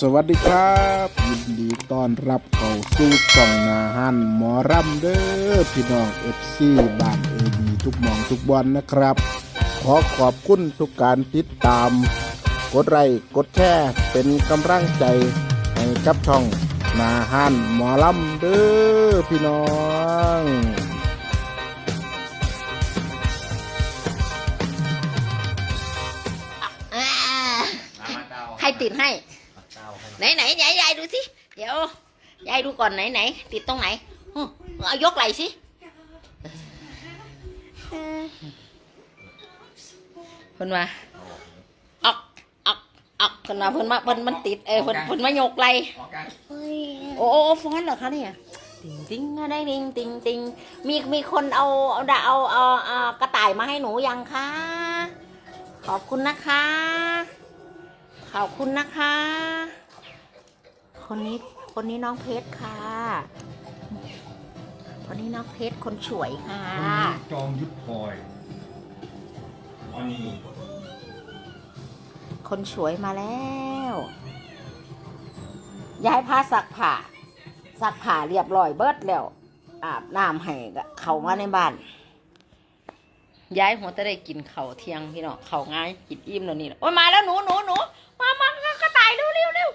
สวัสดีครับยินดีต้อนรับเข้าสู่ช่องนาฮันหมอรำเด้อพี่น้องเอฟซีบ้านเอบีทุกหมองทุกวันนะครับ ขอขอบคุณทุกการติดตาม กดไลค์กดแชร์เป็นกำลังใจให้กับช่องนาฮันหมอรำเด้อพี่น้องอ่ามาเก้าใครติดให้ ไหนไหนยายยายดูสิ เดี๋ยวยายดูก่อนไหนไหนติดตรงไหนฮึเอายกไหล่สิเพิ่นมาออกออกออกเพิ่นมาเพิ่นมาเพิ่นมันติดเออเพิ่นเพิ่นมายกไหล่ออกกันโอ้โอ้โอ้ฟ้อนเหรอคะเนี่ยติงติงอะไรติงติงติงมีมีคนเอาเอาดาเอาเอาเอากระต่ายมาให้หนูยังคะขอบคุณนะคะ ขอบคุณนะคะ คนนี้คนนี้น้องเพชรค่ะ คนนี้น้องเพชรคนสวยค่ะจอมยุทธพลอยอันนี้คนสวยมาแล้วย้ายผ้าซักผ้าซักผ้าเรียบร้อยเบิดแล้ว อาบน้ำให้ก็เข้ามาในบ้าน ย้ายหัวจะได้กินเขาวเที่ยงพี่น้องเขาวง่ายกินอิ่มแล้วนี่ล่ะโอ้ยมาแล้วหนูหนูหนูมามากระต่ายเร็วเร็วเร็ว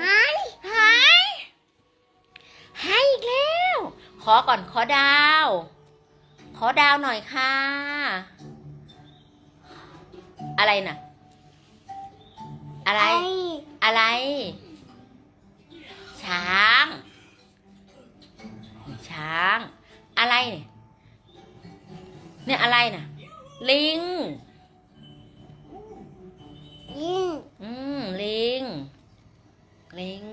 หายหายหายอีกแล้ว ขอก่อนขอดาว ขอดาวหน่อยค่ะ อะไรน่ะ อะไร อะไร ช้าง ช้าง อะไรเนี่ยเนี่ยอะไรน่ะ ลิงยิ่งอืม ลิง ลิง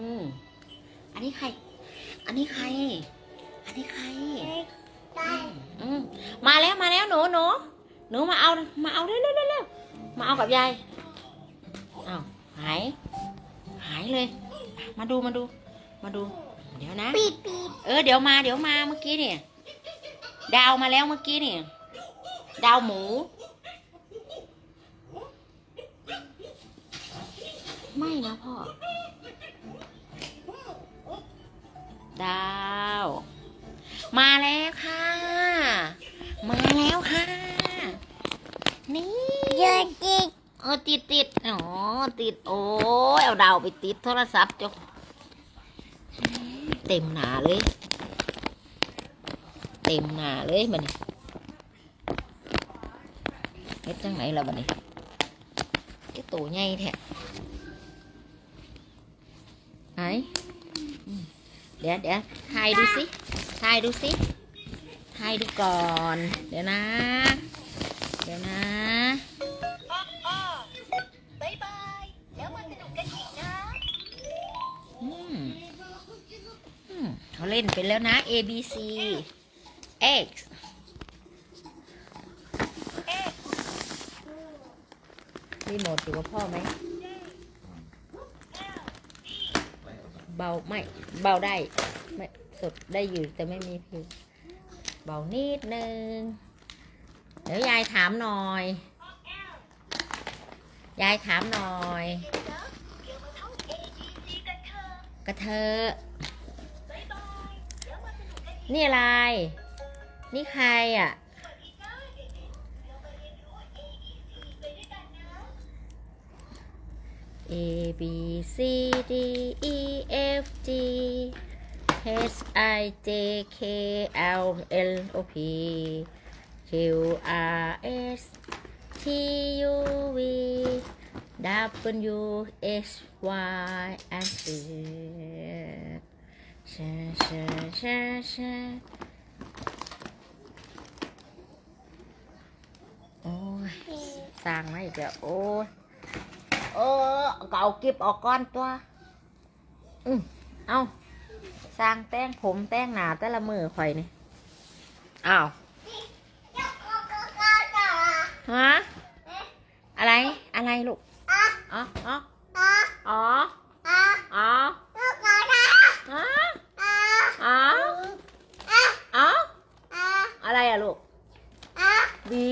อันนี้ใคร อันนี้ใคร อันนี้ใครได้อืมมาแล้วมาแล้วหนูหนูหนูมาเอามาเอาเร็วเร็วเร็วเร็วมาเอากับยายอ้าวหาย หายเลย มาดูมาดู มาดู เดี๋ยวนะปีดปีดเออเดี๋ยวมาเดี๋ยวมาเมื่อกี้เนี่ยดาวมาแล้วเมื่อกี้เนี่ยดาวหมู ไม่นะพ่อ ดาว มาแล้วค่ะ มาแล้วค่ะ นี่เยอะจริงเออติดติดอ๋อติด โอ้ยเอาดาวไปติดโทรศัพท์จ้ะเต็มหนาเลย เต็มหนาเลยมันนี่เฮ็ดจังไหนล่ะบัดนี้ไอ้ตัวใหญ่แท้ไหนอืม เดี๋ยวเดี๋ยวถ่ายดูสิถ่ายดูสิถ่ายดูก่อน เดี๋ยวนะ เดี๋ยวนะบายบาย แล้วมาสนุกกันอีกนะอืมอืมเขาเล่นไปแล้วนะ A B C X รีโมทอยู่กับพ่อไหม เบาไม่เบาได้ไม่สดได้อยู่แต่ไม่มีพิวเบานิดนึง เดี๋ยวยายถามหน่อย ยายถามหน่อยเดี๋ยวมาท่อง A B C กันเถอกระเทอนี่อะไร นี่ใครอะ อีกนะเด็กๆเรามาเรียนรู้ A B C ไปด้วยกันนะ A B C D E F G H I J K L L O P Q R S T U V W X Y and Z ชาชาชาชาโอ้ยสร้างมาอีกแล้วโอ้ย เออเก่าเก็บออกก้อนตัว อืเอาสร้างแต้งผมแต้งหนาแต่ละมือข่อยนี่อ้าวฮะอะไรอะไรลูกอ๋ออ๋ออ๋ออ๋ออ๋ออ๋ออ๋ออะไรอะลูกบี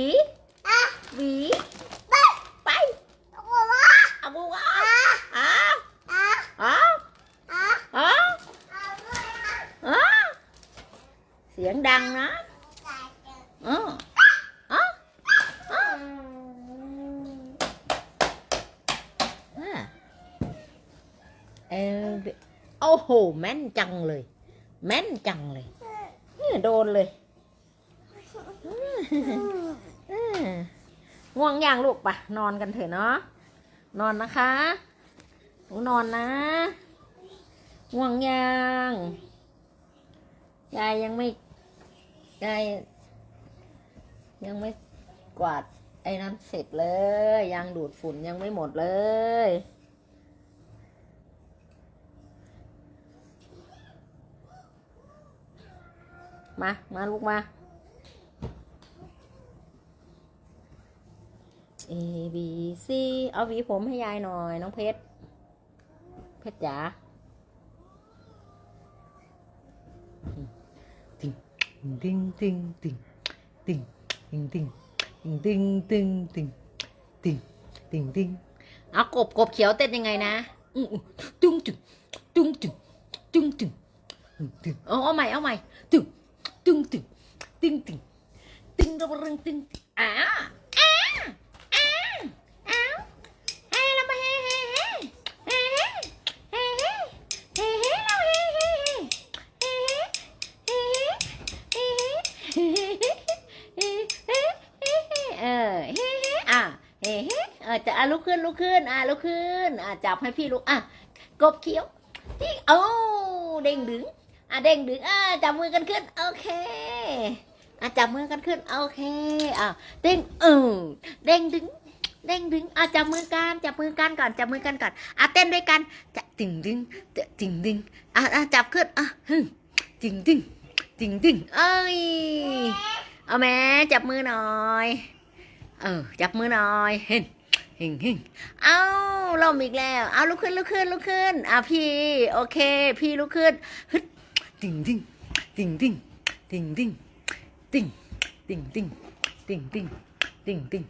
ดังนะตาเอออเอ๋อเออโอ้โห แม่นจังเลย แม่นจังเลยเนี่ยโดนเลยง่วงอยังลูกปะนอนกันเถอะเนาะนอนนะคะหนูนอนนะง่วงยังยายยังไม่ ยายยังไม่กวาดไอ้นั้นเสร็จเลย ยังดูดฝุ่นยังไม่หมดเลย มา มาลูกมา A B C เอาหวีผมให้ยายหน่อย น้องเพชร เพชรจ๋า ติงติงติงติงติงติงติงติงติงติงติงติงเอากบกบเขียวเต้นยังไงนะอื้ออื้อจุ้งจุ้งจุ้งจุ้งจุ้งจุ้งตึงเอาเอาใหม่เอาใหม่ตึงตึงตึงติงติงติงระเบิงตึงอ่า อจะอะลุกขึ้นลุกขึ้นอะลุกขึ้นอะจับให้พี่ลุกอะกบเขียวที่โอ้เด้งดึงอะเด้งดึงอะจับมือกันขึ้นโอเคอะจับมือกันขึ้นโอเคอะเด้งเออเด้งดึงเด้งดึงอะจับมือกันจับมือกันก่อนจับมือกันก่อนอะเต้นด้วยกันจะติ่งดึงจะติ่งดึงอะอะจับขึ้นอะฮึ่งติ่งดึงติ่งดึงเอ้ยเอาแม่จับมือหน่อย เออจับมือหน่อยเห็น เห็นเห็นเอาล่มอีกแล้วเอาลุกขึ้นลุกขึ้นลุกขึ้นอะพี่ โอเค พี่ลุกขึ้นฮึดติ่งติ่งติ่งติ่งติ่งติ่งติ่งติ่งติ่งติ่งติ่งติ่งติ่ง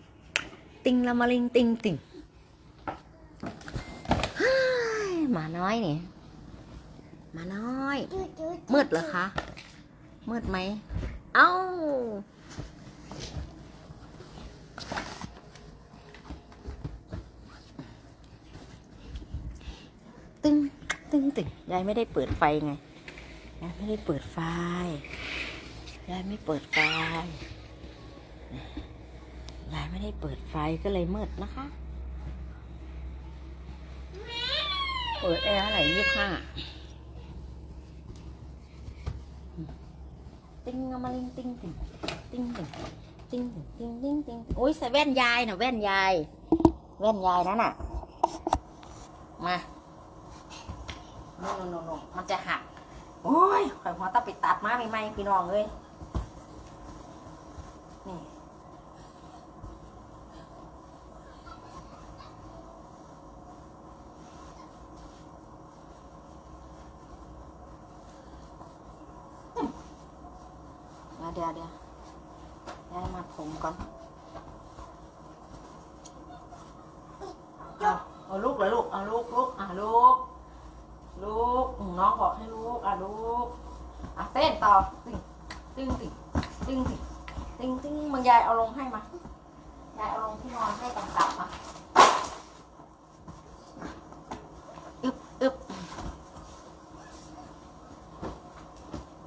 ติ่งละมาลิงติ่งติ่งเฮ้ยหมาน้อยนี่หมาน้อยจุดจุดมืดเหรอคะ มืดไหม เอ้า ตึง ตึงตึงยายไม่ได้เปิดไฟไงยายไม่ได้เปิดไฟยายไม่เปิดไฟยายไม่ได้เปิดไฟก็เลยมืดนะคะ เปิดแอร์อะไรยี่ห้าติ้งเอามาลิงติ้งติ้งติ้งติ้งติ้งติ้งติ้งติ้งโอ้ยใส่แว่นยายน่ะแว่นยาย แว่นยายนั่นน่ะ มา โน่นโน่นโน่นมันจะหัก โอ้ยข่อยหัวตาไปตัดมาใหม่ๆพี่น้องเลยนี่เดี๋ยวเดี๋ยวเดี๋ยวย้ายมาผมก่อนเอาเอาลูกเลยลูก เอาลูกลูกอะลูก ลูกอืมน้องบอกให้ลูก อะลูก อะเต้นต่อ ตึ้งตึ้งตึ้ง ตึ้งตึ้งตึ้งมึงยายเอาลงให้มายายเอาลงที่นอนให้ต่ำๆมาอึบอึบ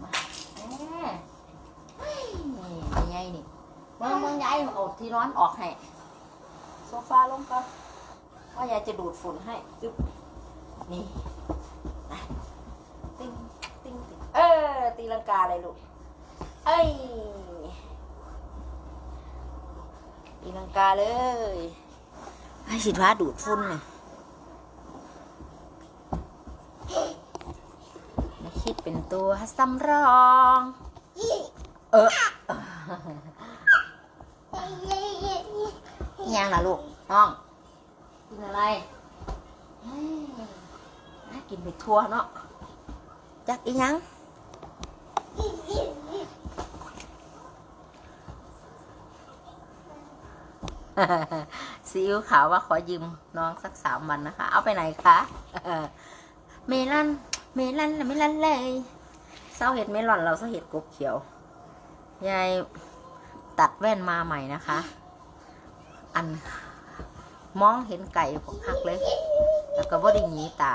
มาแม่เฮ้ยนี่เป็นไงนี่มึงมึงยายเอาที่นอนออกให้โซฟาลงก่อนว่ายายจะดูดฝุ่นให้อึบนี่ติ้งติ้งติ้งเออตีลังกาเลยลูก เอ้ยตีลังกาเลย ให้สิท้าดูดฝุ่นเนี่ยไม่คิดเป็นตัวสำรอง เออยังล่ะลูก น้อง กินอะไรน่ากินไปทั่วเนาะจักอียัง ซีอิ๊วขาวว่าขอยืมน้องสักสามวันนะคะ เอาไปไหนคะเมลอนเมลอนเมลอนเลยเศร้าเห็ดเมลอนเราเศร้าเห็ดกบเขียวยายตัดแว่นมาใหม่นะคะ อันมองเห็นไก่พวกคักเลย แล้วก็บ่ได้หนีตา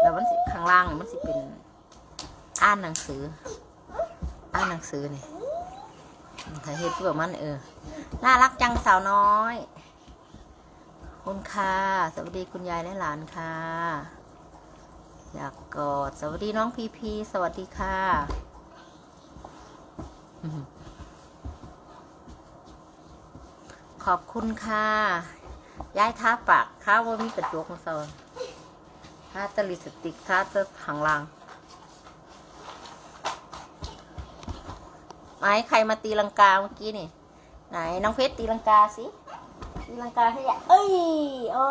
แล้วมันสิข้างล่างมันสิเป็นอ่านหนังสือ อ่านหนังสือนี่ถ้าเฮ็ดเพื่อมันเออ น่ารักจังสาวน้อย คุณค่ะ สวัสดีคุณยายและหลานค่ะ อยากกอด สวัสดีน้องพีพีสวัสดีค่ะ ขอบคุณค่ะยายทาปากข้าวว่ามีกระจกของเซาทาตลิสติกทาตะหางลางไหนใครมาตีลังกาเมื่อกี้นี่ ไหนน้องเพชรตีลังกาสิตีลังกาให้ยาเอ้ยโอ้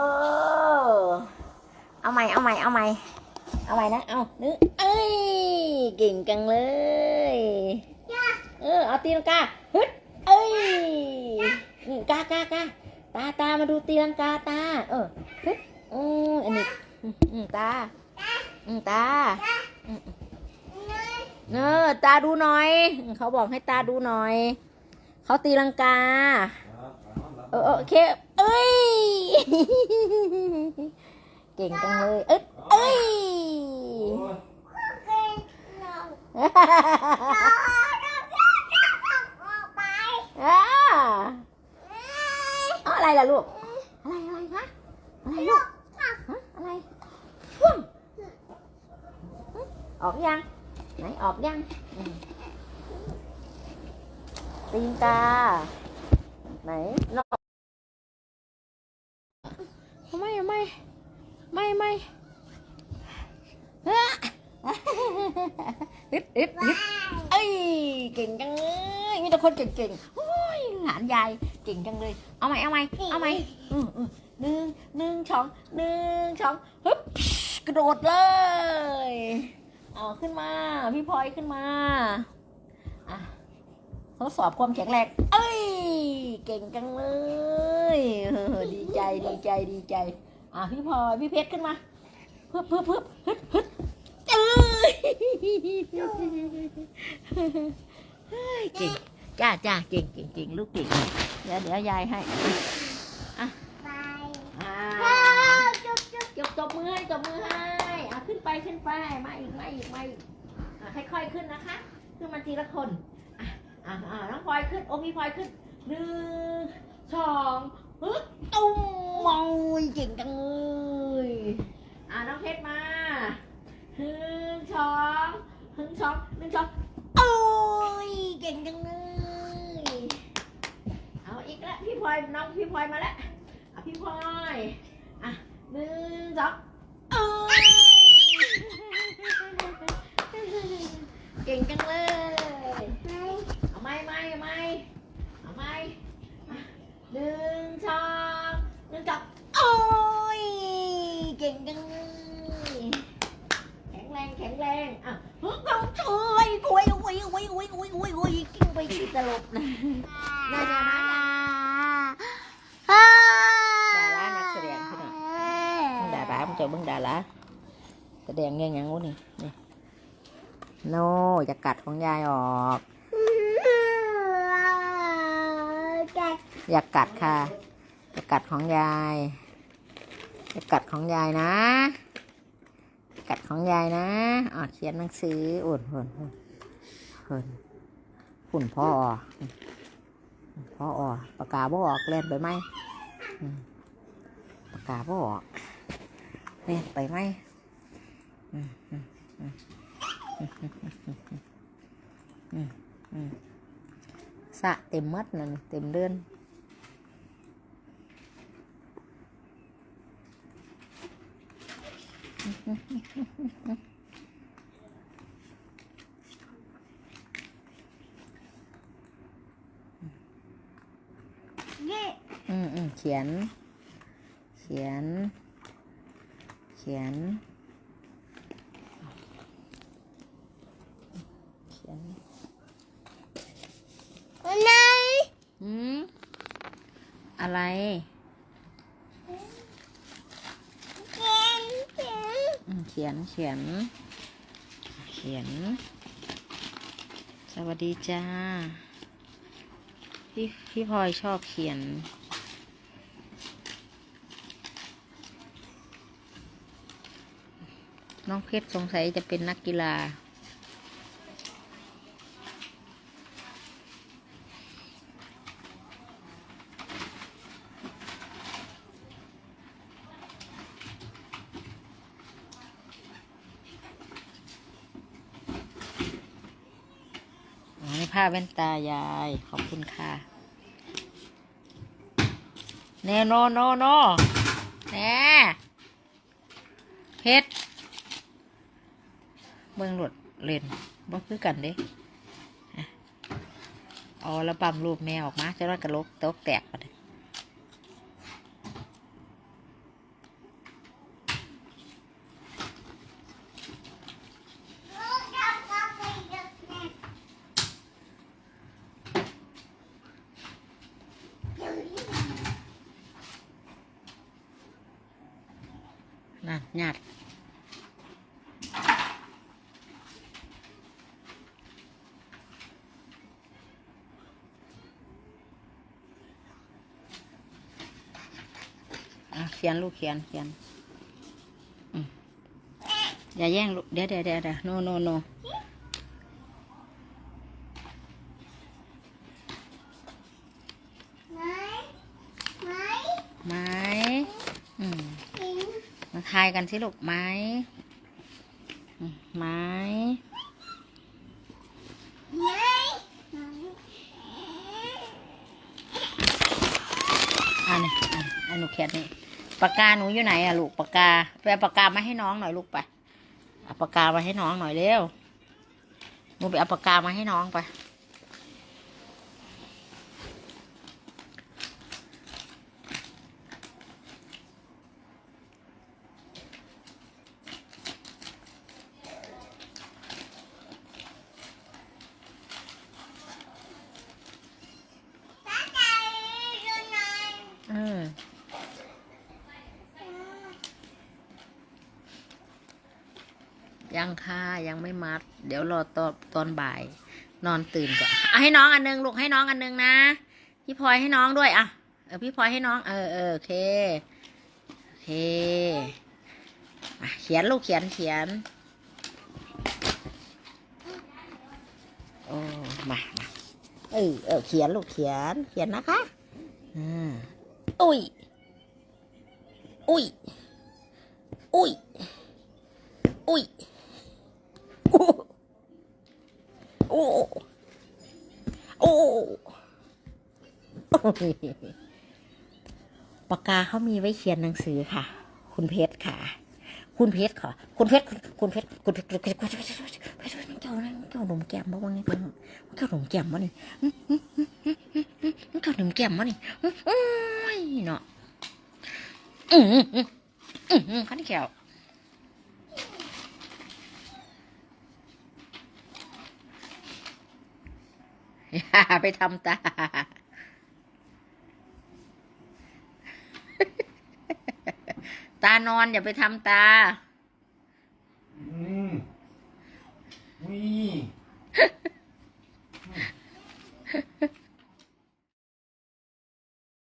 เอาใหม่เอาใหม่เอาใหม่เอาใหม่นะเอานึกเอ้ยเก่งจังเลยเออเอาตีลังกาฮึดเอ้ยกากากาตาตามาดูตีลังกาตา เออฮึดอืมอันนี้ตาอืตาเออตาดูหน่อย เขาบอกให้ตาดูหน่อย เขาตีลังกาเออเออโอเค เอ้ย เก่งจังเลย เอ้ยเอ้ยอ่าเอาอะไรล่ะลูก อะไรอะไรคะอะไรลูกฮะอะไรพุ่งออกยัง ไหนออกยังอืม ตีนกา ไหนนอกไม่ไม่ไม่ไม่ฮะอึดอึดอึดเอ้ยเก่งจังเลยมีแต่คนเก่งๆโอ้ยหลานยายเก่งจังเลย เอาใหม่เอาใหม่เอาใหม่อืมอืมหนึ่งหนึ่งสองหนึ่งสองฮึบกระโดดเลย เอาขึ้นมา พี่พลอยขึ้นมาอะ ทดสอบความแข็งแรงเอ้ย เก่งจังเลยดีใจดีใจดีใจ อะพี่พลอยพี่เพชรขึ้นมาเพิ่มเพิ่มเพิ่มฮึดฮึดเอ้ยเก่งจ้าจ้าเก่งเก่งเก่งลูกเก่งเดี๋ยวเดี๋ยวยายให้อะอ่าจบจบมือให้จบมือให้อะขึ้นไปขึ้นไปมาอีกมาอีกมาอีกอะค่อยๆขึ้นนะคะ ขึ้นมาทีละคน อะอะอะน้องพลอยขึ้น โอ้พี่พลอยขึ้นหนึ่งสองฮึตุ้มโอ้ยเก่งจังเลยอะน้องเพชรมาหนึ่งสองหนึ่งสองหนึ่งสองโอ้ยเก่งจังเลยเอาอีกแล้วพี่พลอยน้องพี่พลอยมาแล้วอะพี่พลอยอะหนึ่งสองโอ้ยเก่งจังเลยเอาไม่ไม่ไม่เอาไม่อะ หนึ่งสองหนึ่งสองโอ้ย เก่งจังเลยแข็งแรงแข็งแรงอะต้องช่วยคุยคุยคุยคุยคุยคุยคุยกิ้งไปที่ตลบนะน่าจะนะดารานักแสดงพี่น้องดารามึงเจะมึงดาราแสดงยังยังวะนี่นี่โนจะกัดของยายออก อย่ากกัดค่ะ อย่ากัดของยาย อย่ากัดของยายนะ กัดของยายนะอ่าเขียนหนังสืออุ่นหุ่นหุ่นหุ่นหุ่นพ่ออพ่ออปากกาบ่ออกเล่นไปไหมปากกาบ่ออกเล่นไปไหมอืมอืมอืมอืมอืมอืมสะเต็มมัดนั่นเต็มเดือน อืมอืมเขียน เขียน เขียน เขียนอืมอะไรอืมเขียนเขียน เขียน สวัสดีจ้า พี่พี่พลอยชอบเขียน น้องเพชรสงสัยจะเป็นนักกีฬา ผ้าแว่นตายาย ขอบคุณค่ะเนโนโนโนแน่เพชรเมืองหลดเล่นบ่คือกันเด้อ๋อแล้วปั๊มรูปแม่ออกมาจะรักกระโลกตกแตกไปเลย ลูกทำกาแฟเยอะแน่เดี๋ยวนี้ นั่นหยาดอะเขียนลูกเขียนเขียนอืมอย่าแย่งลูกเดี๋ยวเดี๋ยวเดี๋ยวเดี๋ยวโนโนโนไหมไหมไม้อืมกินมา ทายกันสิลูกไม้อืมไม้ไมไหมอันนี้อันอันหนูเขียนนี่ปากกาหนูอยู่ไหนอะลูกปากกาไปเอาปากกามาให้น้องหน่อยลูกไปเอาปากกามาให้น้องหน่อยเร็วหนูไปเอาปากกามาให้น้องไป ตาใจดูหน่อย เออ ยังค่ะยังไม่มัด เดี๋ยวรอตอนตอนบ่าย นอนตื่นก่อนเอาให้น้องอันนึงลูกให้น้องอันนึงนะ พี่พลอยให้น้องด้วยอะเออพี่พลอยให้น้อง เออเออโอเคโอเคเขียนลูกเขียนเขียนโอ้มามาเออเออเขียนลูกเขียนเขียนนะคะอ่าอุ้ยอุ้ยอุ้ยอุ้ยโอ้ โอ้โอ้ปากกาเขามีไว้เขียนหนังสือค่ะ คุณเพชรค่ะ คุณเพชรค่ะ คุณเพชรคุณเพชรคุณเพชรคุณเพชรคุณเพชรคุณเพชรคุณเพชรมันเจ้านะมันเจ้าหนุ่มแก้มบ้างนี่มันเจ้าหนุ่มแก้มบ้างนี่เจ้าหนุ่มแก้มบ้างนี่โอ้ยเนาะอืมอืมอืมขันแขว อย่าไปทำตา ตานอนอย่าไปทำตา อืมนี่